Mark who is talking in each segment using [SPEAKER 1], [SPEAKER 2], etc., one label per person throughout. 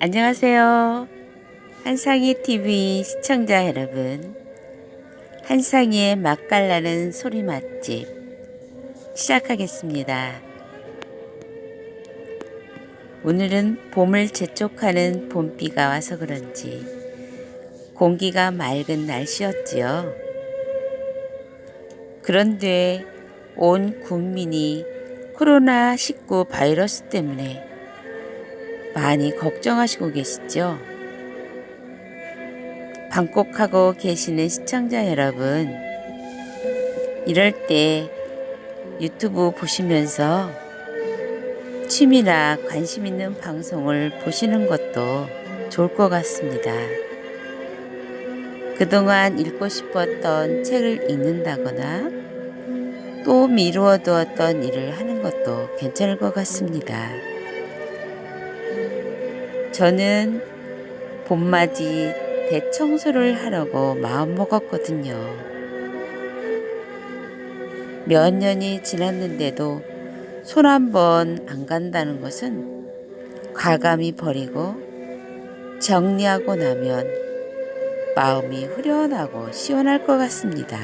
[SPEAKER 1] 안녕하세요. 한상희 TV 시청자 여러분. 한상희의 맛깔나는 소리 맛집 시작하겠습니다. 오늘은 봄을 재촉하는 봄비가 와서 그런지 공기가 맑은 날씨였지요. 그런데 온 국민이 코로나19 바이러스 때문에 많이 걱정하시고 계시죠? 방콕하고 계시는 시청자 여러분, 이럴 때 유튜브 보시면서 취미나 관심 있는 방송을 보시는 것도 좋을 것 같습니다. 그동안 읽고 싶었던 책을 읽는다거나 또 미루어 두었던 일을 하는 것도 괜찮을 것 같습니다. 저는 봄맞이 대청소를 하려고 마음먹었거든요. 몇 년이 지났는데도 손 한 번 안 간다는 것은 과감히 버리고 정리하고 나면 마음이 후련하고 시원할 것 같습니다.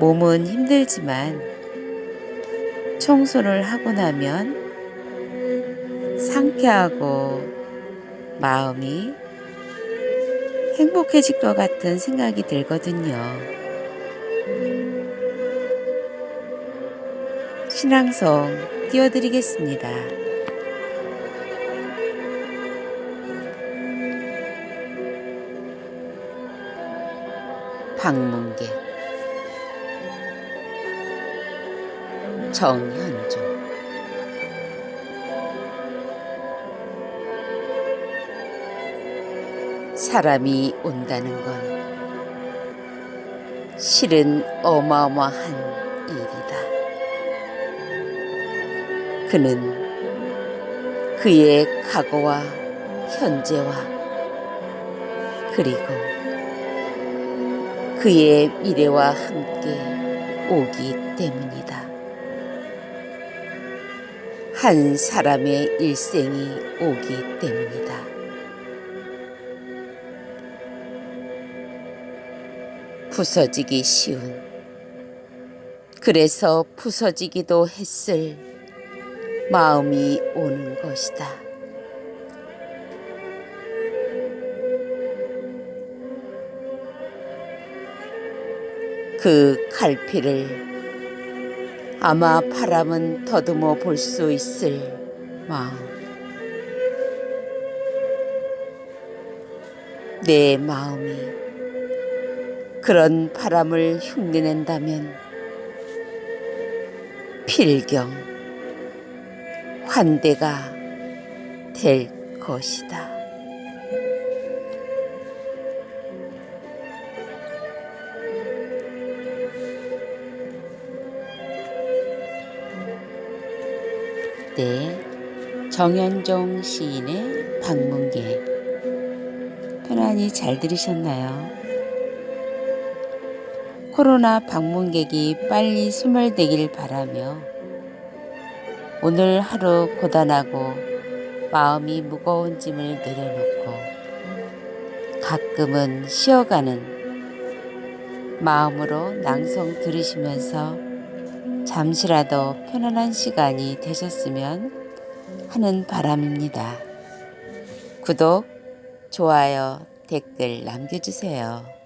[SPEAKER 1] 몸은 힘들지만 청소를 하고 나면 상쾌하고 마음이 행복해질 것 같은 생각이 들거든요. 신앙송 띄워드리겠습니다. 방문객 정현 사람이 온다는 건 실은 어마어마한 일이다. 그는 그의 과거와 현재와 그리고 그의 미래와 함께 오기 때문이다. 한 사람의 일생이 오기 때문이다. 부서지기 쉬운 그래서 부서지기도 했을 마음이 오는 것이다. 그 갈피를 아마 바람은 더듬어 볼 수 있을 마음. 내 마음이 그런 바람을 흉내낸다면 필경 환대가 될 것이다. 네, 정현종 시인의 방문객 편안히 잘 들으셨나요? 코로나 방문객이 빨리 소멸되길 바라며 오늘 하루 고단하고 마음이 무거운 짐을 내려놓고 가끔은 쉬어가는 마음으로 낭송 들으시면서 잠시라도 편안한 시간이 되셨으면 하는 바람입니다. 구독, 좋아요, 댓글 남겨주세요.